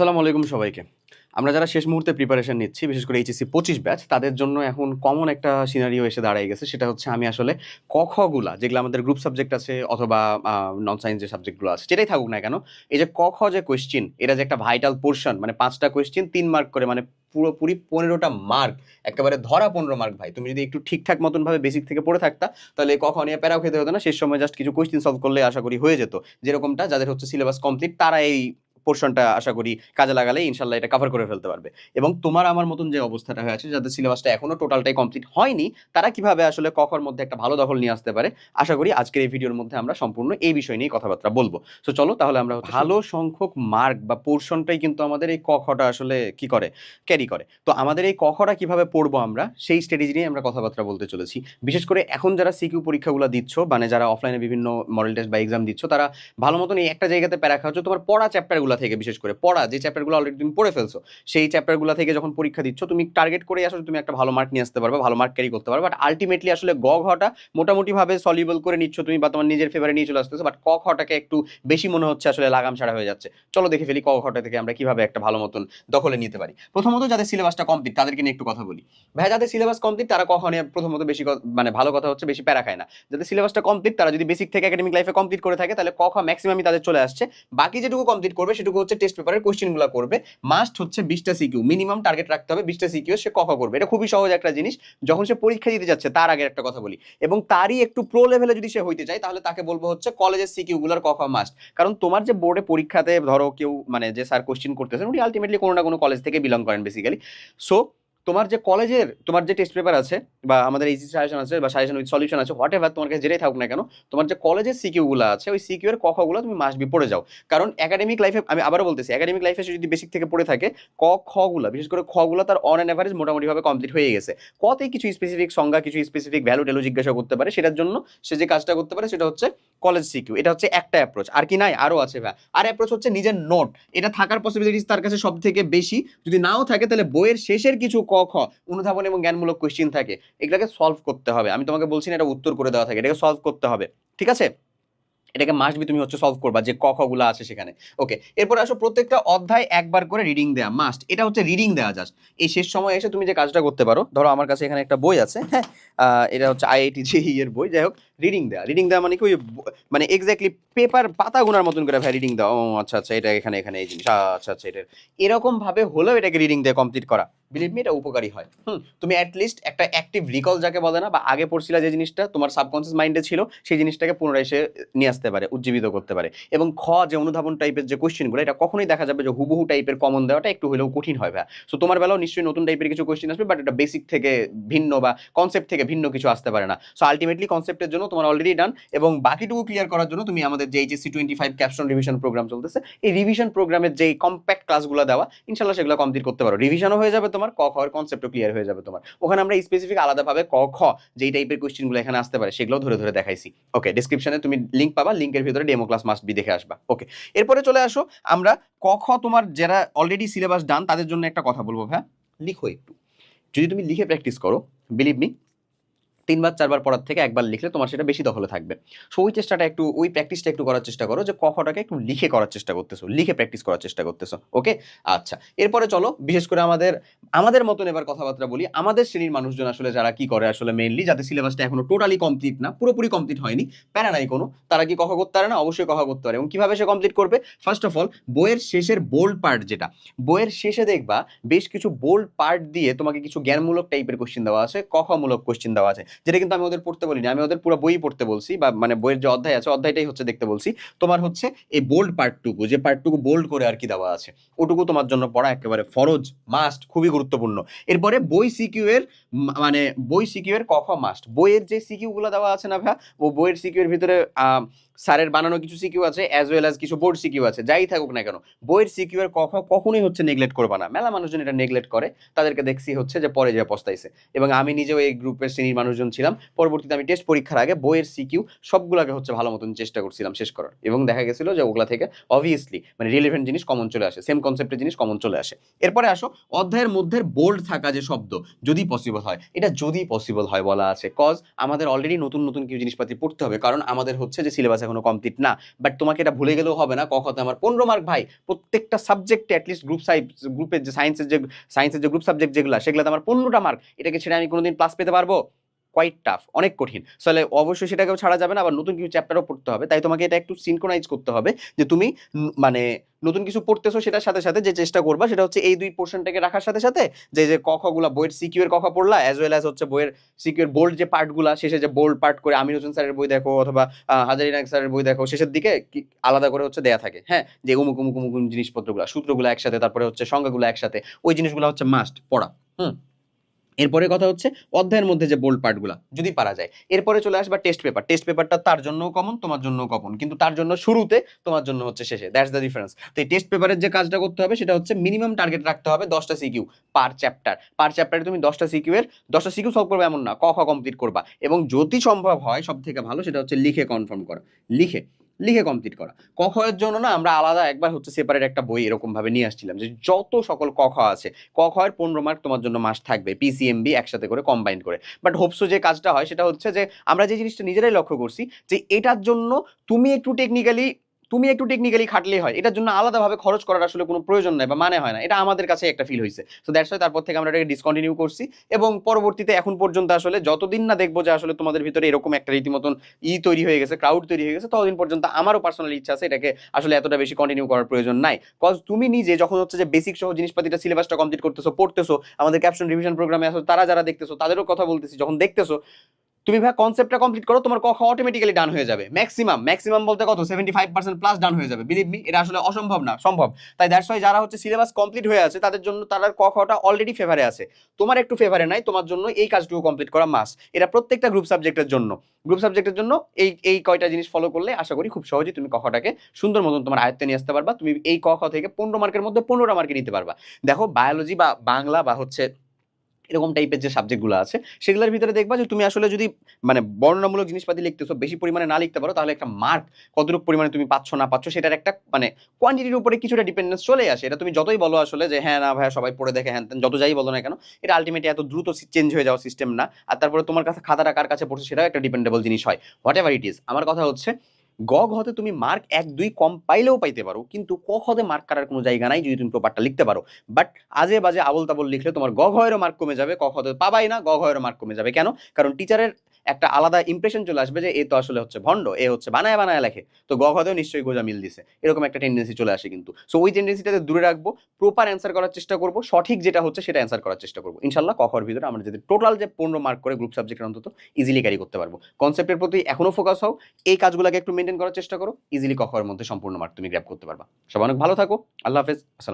আসসালামু আলাইকুম সবাইকে। আমরা যারা শেষ মুহূর্তে প্রিপারেশন নিচ্ছি, বিশেষ করে এইচএসসি পঁচিশ ব্যাচ তাদের জন্য এখন কমন একটা সিনারিও এসে দাঁড়িয়ে গেছে। সেটা হচ্ছে আমি আসলে ক, খ গুলা, যেগুলো আমাদের গ্রুপ সাবজেক্ট আছে অথবা নন সায়েন্স যে সাবজেক্টগুলো আছে, যেটাই থাকুক না কেন, এই যে ক, খ যে কোয়েশ্চিন এটা যে একটা ভাইটাল পোর্শন মানে পাঁচটা কোয়েশ্চিন তিন মার্ক করে মানে পুরোপুরি পনেরোটা মার্ক একেবারে ধরা পনেরো মার্ক ভাই। তুমি যদি একটু ঠিকঠাক মতন ভাবে বেসিক থেকে পড়ে থাকতা, তাহলে এই ক খ নিয়ে প্যারাও খেতে হতো না, শেষ সময় জাস্ট কিছু কোয়েশ্চিন সলভ করলে আশা করি হয়ে যেত। যেরকমটা যাদের হচ্ছে সিলেবাস কমপ্লিট তারা এই পোর্শনটা আশা করি কাজে লাগালে ইনশাল্লাহ এটা কভার করে ফেলতে পারবে। এবং তোমার আমার মতন যে অবস্থাটা হয়ে আছে যাদের সিলেবাসটা এখনও টোটালটাই কমপ্লিট হয়নি তারা কীভাবে আসলে কখর মধ্যে একটা ভালো দখল নিয়ে আসতে পারে আশা করি আজকের এই ভিডিওর মধ্যে আমরা সম্পূর্ণ এই বিষয় নিয়ে কথাবার্তা বলব। তো চলো তাহলে আমরা ভালো সংখ্যক মার্ক বা পোর্শনটাই কিন্তু আমাদের এই কখটা আসলে কি করে? ক্যারি করে। তো আমাদের এই কখটা কীভাবে পড়ব আমরা সেই স্ট্র্যাটেজি নিয়ে আমরা কথাবার্তা বলতে চলেছি। বিশেষ করে এখন যারা সিকিউ পরীক্ষাগুলো দিচ্ছ মানে যারা অফলাইনে বিভিন্ন মডেল টেস্ট বা এক্সাম দিচ্ছ তারা ভালো মতন এই একটা জায়গাতে প্যারা খাচ্ছ তোমার পড়া চ্যাপ্টারগুলো থেকে, বিশেষ করে পড়া, যে চ্যাপ্টারগুলো অলরেডি তুমি পড়ে ফেলছো, সেই চ্যাপ্টারগুলো থেকে যখন পরীক্ষা দিচ্ছ, তুমি টার্গেট করে আসলে তুমি একটা ভালো মার্ক নিয়ে আসতে পারবে, ভালো মার্ক ক্যারি করতে পারবে বাট আলটিমেটলি আসলে গ ঘটা মোটামুটিভাবে সলিউবল করে নিচ্ছ তুমি, বা তোমার নিজের ফেভারে নিয়ে চলে আসতেছো বাট ক ঘটাকে একটু বেশি মনে হচ্ছে আসলে লাগাম ছাড়া হয়ে যাচ্ছে। চলো দেখে ফেলি ক ঘটা থেকে আমরা কীভাবে একটা ভালো মতন দখলে নিতে পারি। প্রথমত যাদের সিলেবাসটা কমপ্লিট তাদেরকে নিয়ে একটু কথা বলি। ভাই যাদের সিলেবাস কমপ্লিট তারা কখনই প্রথমত বেশি মানে ভালো কথা হচ্ছে, বেশি প্যারা খায় না। যাদের সিলেবাসটা কমপ্লিট তারা যদি বেসিক থেকে একাডেমিক লাইফে কমপ্লিট করে থাকে, তাহলে ক খ ম্যাক্সিমামই তাদের চলে আসছে। বাকি যেটুকু কমপ্লিট করবে সেটুকু হচ্ছে টেস্ট পেপারের কোশ্চেনগুলো করবে। মাস্ট হচ্ছে বিশটা সিকিউ মিনিমাম টার্গেট রাখতে হবে বিশটা সিকিউ সে ক খ করবে। এটা খুবই সহজ একটা জিনিস, যখন সে পরীক্ষা দিতে যাচ্ছে তার আগে একটা কথা বলি। এবং তারই একটু প্রো লেভেলে যদি সে হইতে চায়, তাহলে তাকে বলব হচ্ছে কলেজের সিকিউ গুলোর ক খ মাস্ট কারণ তোমার যে বোর্ডে পরীক্ষাতে ধরো কেউ মানে যে স্যার কোয়েশ্চেন করতেছেন, উনি আলটিমেটলি কোনো না কোনো কলেজ থেকে বিলং করেন বেসিক্যালি সো তোমার যে কলেজের তোমার যে টেস্ট পেপার আছে বা আমাদের এই সাজেশন আছে বা সাজেশন উইথ সলিউশন আছে হোয়াট এভার তোমার কাছে যেটাই থাকুক না কেন, তোমার যে কলেজের সিকিউগুলো আছে, ওই সিকিউ এর কখগুলো তুমি মাস বি পড়ে যাও। কারণ একাডেমিক লাইফে আমি আবারও বলতেছি একাডেমিক লাইফে যদি বেসিক থেকে পড়ে থাকে, ক, খগুলো, বিশেষ করে খগুলো তার অন অ্যান অ্যাভারেজ মোটামুটিভাবে কমপ্লিট হয়ে গেছে। কতে কিছু স্পেসিফিক সংজ্ঞা, কিছু স্পেসিফিক ভ্যালু টেলু জিজ্ঞাসা করতে পারে, সেটার জন্য সে যে কাজটা করতে পারে সেটা হচ্ছে কলেজ সিকিউ এটা হচ্ছে একটা অ্যাপ্রোচ আর কি নাই, আরও আছে ভাই। আর অ্যাপ্রোচ হচ্ছে নিজের নোট এটা থাকার পসিবিলিটিস তার কাছে সব থেকে বেশি। যদি নাও থাকে তাহলে বইয়ের শেষের কিছু ক, খ, অনুধাবন এবং জ্ঞানমূলক কোশ্চিন থাকে। এগুলোকে সলভ করতে হবে। আমি তোমাকে বলছি না এটা উত্তর করে দেওয়া থাকে, এটাকে সলভ করতে হবে। ঠিক আছে? এটাকে মাস্ট বি তুমি হচ্ছে সলভ করবা যে ক খ গুলো আছে সেখানে। ওকে এরপরে আসো প্রত্যেকটা অধ্যায় একবার করে রিডিং দেওয়া মাস্ট এটা হচ্ছে রিডিং দেওয়া জাস্ট এই শেষ সময় এসে তুমি যে কাজটা করতে পারো, ধরো আমার কাছে এখানে একটা বই আছে হ্যাঁ এটা হচ্ছে আইআইটি জেই এর বই, যাই হোক। রিডিং দেওয়া রিডিং দেওয়া মানে কি ওই মানে এক্স্যাক্টলি পেপার পাতা গোনার মতন করে ভাই রিডিং দেওয়া। ও আচ্ছা আচ্ছা এটা এখানে এখানে এই জিনিস। আচ্ছা আচ্ছা এটা। এরকম ভাবে হলেও এটাকে রিডিং দিয়ে কমপ্লিট করা। বিলিভ মি এটা উপকারী হয়। হুম, তুমি অ্যাটলিস্ট একটা অ্যাক্টিভ রিকল যাকে বলে না, বা আগে পড়ছিলা যে জিনিসটা, তোমার সাবকনসিয়াস মাইন্ডে ছিল, সেই জিনিসটাকে পুনরায় সে নিয়ে আসতে পারে, উজ্জীবিত করতে পারে। এবং খ, যে অনুধাবন টাইপের যে কোয়েশ্চেনগুলো এটা কখনোই দেখা যাবে যে হুবহু টাইপের কমন দেওয়াটা একটু হলেও কঠিন হয় ভাই সো তোমার বেলাও নিশ্চয়ই নতুন টাইপের কিছু কোয়েশ্চেন আসবে বাট এটা বেসিক থেকে ভিন্ন বা কনসেপ্ট থেকে ভিন্ন কিছু আসতে পারে না। সো আলটিমেটলি কনসেপ্টের জন্য তোমার অলরেডি ডান এবং বাকিটুকু ক্লিয়ার করার জন্য তুমি আমাদের যে HSC twenty five caption revision program চলতেছে, এই রিভিশন প্রোগ্রামের যে কম্প্যাক্ট ক্লাসগুলো দেওয়া ইনশাল্লাহ সেগুলো কমপ্লিট করতে পারো। রিভিশনও হয়ে যাবে তোমার, ক, খ এর কনসেপ্টও ক্লিয়ার হয়ে যাবে তোমার। ওখানে আমরা স্পেসিফিক আলাদাভাবে ক, খ যেই টাইপের কোশ্চেনগুলো এখানে আসতে পারে সেগুলো ধরে ধরে দেখাইছি। ওকে ডিসক্রিপশনে তুমি লিঙ্ক পাবা লিঙ্কের ভিতরে ডেমো ক্লাস মাস্ট বি দেখে আসবা। ওকে এরপরে চলে আসো, আমরা ক, খ তোমার যারা অলরেডি সিলেবাস ডান তাদের জন্য একটা কথা বলব ভাই লিখো একটু। যদি তুমি লিখে প্র্যাকটিস করো বিলিভ মি তিনবার, চারবার পড়ার থেকে একবার লিখলে তোমার সেটা বেশি দখলে থাকবে। সো ওই চেষ্টাটা একটু, ওই প্র্যাকটিসটা একটু করার চেষ্টা করো যে কখটাকে একটু লিখে করার চেষ্টা করতেছো, লিখে প্র্যাকটিস করার চেষ্টা করতেছো ওকে আচ্ছা এরপরে চলো, বিশেষ করে আমাদের আমাদের মতন এবার কথাবার্তা বলি, আমাদের শ্রেণির মানুষজন আসলে যারা কি করে আসলে মেইনলি যাদের সিলেবাসটা এখনও টোটালি কমপ্লিট না, পুরোপুরি কমপ্লিট হয়নি, প্যারা নাই কোনো, তারা কি কখা করতে পারে না? অবশ্যই কখা করতে পারে। এবং কীভাবে সে কমপ্লিট করবে? ফার্স্ট অফ অল বইয়ের শেষের বোল্ড পার্ট যেটা, বইয়ের শেষে দেখবা বেশ কিছু বোল্ড পার্ট দিয়ে তোমাকে কিছু জ্ঞানমূলক টাইপের কোশ্চেন দেওয়া আছে কখামূলক কোশ্চেন দেওয়া আছে, যেটা কিন্তু আমি ওদের পড়তে বলিনি, আমি ওদের পুরো বই পড়তে বলছি, বা মানে বইয়ের যে অধ্যায় আছে, অধ্যায়টাই হচ্ছে দেখতে বলছি। তোমার হচ্ছে এই বোল্ড পার্টটুকু যে পার্টটুকু বোল্ড করে আর কি দেওয়া আছে, ওটুকু তোমার জন্য পড়া একেবারে ফরজ মাস্ট খুবই গুরুত্বপূর্ণ। এরপরে বই সিকিউ এর মানে বই সিকিউ এর কখ মাস্ট বইয়ের যে সিকিউ গুলো দেওয়া আছে না ভাই, ও বইয়ের সিকিউ এর ভিতরে স্যারের বানানো কিছু সিকিউ আছে অ্যাজ ওয়েল অ্যাজ কিছু বোর্ড সিকিউ আছে, যাই থাকুক না কেন। বইয়ের সিকিউ এর কখ কখনোই হচ্ছে নেগলেক্ট করবা না। মেলা মানুষজন এটা নেগলেক্ট করে। তাদেরকে দেখছি হচ্ছে যে পরে যা পস্তাইছে। এবং আমি নিজেও এই গ্রুপের শ্রেণির মানুষজন ছিলাম। পরবর্তীতে আমি টেস্ট পরীক্ষার আগে বইয়ের সিকিউ সবগুলোকে হচ্ছে ভালো মতন চেষ্টা করছিলাম শেষ করার। এবং দেখা গেছিল যে ওগুলা থেকে অবভিয়াসলি মানে রিলেভেন্ট জিনিস কমন চলে আসে সেম কনসেপ্টের জিনিস কমন চলে আসে। এরপরে আসো, অধ্যায়ের মধ্যে মধ্যে বোল্ড থাকা যে শব্দ, যদি পসিবল হয়। এটা যদি পসিবল হয় বলা আছে। কজ আমাদের অলরেডি নতুন নতুন কিছু জিনিসপাতি পড়তে হবে। কারণ আমাদের হচ্ছে যে সিলেবাস এখনও কমপ্লিট না। বাট তোমাকে এটা ভুলে গেলেও হবে না। কখতে আমার পনেরো মার্ক ভাই, প্রত্যেকটা সাবজেক্টে অ্যাটলিস্ট গ্রুপ সাইজ গ্রুপের যে সায়েন্সের যে সায়েন্সের যে গ্রুপ সাবজেক্ট যেগুলো, সেগুলোতে আমার পনেরোটা মার্ক এটাকে ছেড়ে আমি কোনোদিন প্লাস পেতে পারব? কোয়াইট টাফ অনেক কঠিন। তাহলে অবশ্যই সেটাকেও ছাড়া যাবে না, আবার নতুন কিছু চ্যাপ্টারও পড়তে হবে। তাই তোমাকে এটা একটু সিনক্রোনাইজ করতে হবে যে তুমি মানে নতুন কিছু পড়তেছো সেটার সাথে সাথে যে চেষ্টা করবা সেটা হচ্ছে এই দুই পোর্শনটাকে রাখার সাথে সাথে যে যে ক খগুলা বইয়ের সিকিউর কথা পড়লা অ্যাজ ওয়েল অ্যাজ হচ্ছে বইয়ের সিকিউর বোল্ড যে পার্টগুলা শেষে যে বোল্ড পার্ট করে আমির হোসেন স্যারের বই দেখো অথবা হাজারি নায়ক স্যারের বই দেখো, শেষের দিকে আলাদা করে হচ্ছে দেয়া থাকে। হ্যাঁ? যে উমুক উমুক উমুক জিনিসপত্রগুলো, সূত্রগুলো একসাথে, তারপরে হচ্ছে সংখ্যাগুলো একসাথে, ওই জিনিসগুলো হচ্ছে মাস্ট পড়া। হুম? এরপরে কথা হচ্ছে অধ্যায়ের মধ্যে যে বোল্ড পার্টগুলো যদি পারা যায়। এরপরে চলে আসবা টেস্ট পেপার টেস্ট পেপারটা তার জন্যও কমন তোমার জন্যও কমন কিন্তু তার জন্য শুরুতে তোমার জন্য হচ্ছে শেষে। দ্যাটস দ্য ডিফারেন্স তো টেস্ট পেপারের যে কাজটা করতে হবে, সেটা হচ্ছে মিনিমাম টার্গেট রাখতে হবে দশটা সিকিউ পার চ্যাপ্টার পার চ্যাপ্টারে তুমি দশটা সিকিউ এর, দশটা সিকিউ সলভ করবে এমন না। ক, খ কমপ্লিট করবা। এবং যদি সম্ভব হয় সব থেকে ভালো, সেটা হচ্ছে লিখে কনফার্ম করা। লিখে লিখে কমপ্লিট করা। ক খয়ের জন্য না আমরা আলাদা একবার হচ্ছে সেপারেট একটা বই এরকমভাবে নিয়ে আসছিলাম যে যত সকল ক খ আছে, ক খয়ের পনেরো মার্ক তোমার জন্য মাস থাকবে পিসিএমবি একসাথে করে কম্বাইন করে। বাট হোপসো যে কাজটা হয় সেটা হচ্ছে যে আমরা যে জিনিসটা নিজেরাই লক্ষ্য করছি যে এটার জন্য তুমি একটু টেকনিক্যালি তুমি একটু টেকনিক্যালি খাটলেই হয়। এটার জন্য আলাদাভাবে খরচ করার আসলে কোনো প্রয়োজন নাই বা মানে হয় না। এটা আমাদের কাছে একটা ফিল হয়েছে সো দ্যাটস ওয়াই তারপর থেকে আমরা এটাকে ডিসকন্টিনিউ করছি এবং পরবর্তীতে এখন পর্যন্ত আসলে যতদিন না দেখব যে আসলে তোমাদের ভিতরে এরকম একটা রীতিমতন ই তৈরি হয়ে গেছে ক্রাউড তৈরি হয়ে গেছে, ততদিন পর্যন্ত আমারও পার্সোনাল ইচ্ছা আছে এটাকে আসলে এতটা বেশি কন্টিনিউ করার প্রয়োজন নাই। কজ তুমি নিজে যখন হচ্ছে যে বেসিক সহ জিনিসপাতিটা সিলেবাসটা কমপ্লিট করতেছো, পড়তেছো, আমাদের ক্যাপশন রিভিশন প্রোগ্রামে আসো তারা যারা দেখতেছো, তাদেরও কথা বলতেছি, যখন দেখতেছো তুমি ভাই কনসেপ্টটা কমপ্লিট করো, তোমার কখ অটোমেটিক্যালি ডান হয়ে যাবে। ম্যাক্সিমাম ম্যাক্সিমাম বলতে কত? Seventy five percent plus done হয়ে যাবে। বিলিভ মি এটা আসলে অসম্ভব না, সম্ভব। তাই দ্যাটস ওয়াই যারা হচ্ছে সিলেবাস কমপ্লিট হয়ে আছে, তাদের জন্য তারা কখটা অলরেডি ফেভারে আছে। তোমার একটু ফেভারে নাই, তোমার জন্য এই কাজটুকু কমপ্লিট করা মাস এটা প্রত্যেকটা গ্রুপ সাবজেক্টের জন্য। গ্রুপ সাবজেক্টের জন্য এই এই কয়টা জিনিস ফলো করলে আশা করি খুব সহজেই তুমি কখটাকে সুন্দর মতন তোমার আয়ত্তে নিয়ে আসতে পারবা। তুমি এই কখ থেকে পনেরো মার্কের মধ্যে পনেরোটা মার্কে নিতে পারবা। দেখো বায়োলজি বা বাংলা বা হচ্ছে এরকম টাইপের যে সাবজেক্টগুলো আছে সেগুলোর ভিতরে দেখবা যে তুমি আসলে যদি মানে বর্ণনামূলক জিনিসপাতি লিখতেছো বেশি পরিমাণে না লিখতে পারো তাহলে একটা মার্ক কতটুকু পরিমাণে তুমি পাচ্ছ না পাচ্ছ সেটার একটা মানে কোয়ান্টিটির উপরে কিছুটা ডিপেন্ডেন্স চলে আসে। এটা তুমি যতই বলো আসলে যে হ্যাঁ না ভাইয়া সবাই পড়ে দেখে হ্যাঁ ত্যান, যত যাই বলো না কেন এটা আলটিমেটলি এত দ্রুত চেঞ্জ হয়ে যাওয়া সিস্টেম না। আর তারপরে তোমার কাছে খাতাটা কার কাছে পড়ছে সেটাও একটা ডিপেন্ডেবল জিনিস হয়। হোয়াট এভার ইট ইজ আমার কথা হচ্ছে গ ঘতে তুমি মার্ক এক, দুই কম পাইলেও পাইতে পারো, কিন্তু ক খতে মার্ক করার কোনো জায়গা নাই যদি তুমি প্রপারটা লিখতে পারো। বাট আজে বাজে আবল তাবল লিখলে তোমার গ ঘয়েরও মার্ক কমে যাবে, ক খতে পাবাই না গ ঘয়েরও মার্ক কমে যাবে। কেন? কারণ টিচারের একটা আলাদা ইমপ্রেশন চলে আসবে যে এ তো আসলে হচ্ছে ভণ্ড, এ হচ্ছে বানায় বানায় লেখে। তো গ ঘতেও নিশ্চয়ই গোজা মিল দিছে। এরকম একটা টেন্ডেন্সি চলে আসে কিন্তু। সো ওই টেন্ডেন্সিটাতে দূরে রাখব প্রপার অ্যান্সার করার চেষ্টা করব, সঠিক যেটা হচ্ছে সেটা অ্যান্সার করার চেষ্টা করব। ইনশাল্লাহ কখর ভিতরে আমরা যদি টোটাল যে পনেরো মার্ক করে গ্রুপ সাবজেক্টের অন্তত ইজিলি ক্যারি করতে পারব। কনসেপ্টের প্রতি এখনও ফোকাস হও, এই কাজগুলোকে একটু মেনটেন করার চেষ্টা করো ইজিলি কখর মধ্যে সম্পূর্ণ মার্ক তুমি গ্র্যাপ করতে পারবা। সবাই অনেক ভালো থাকো, আল্লাহ হাফেজ, আসসালাম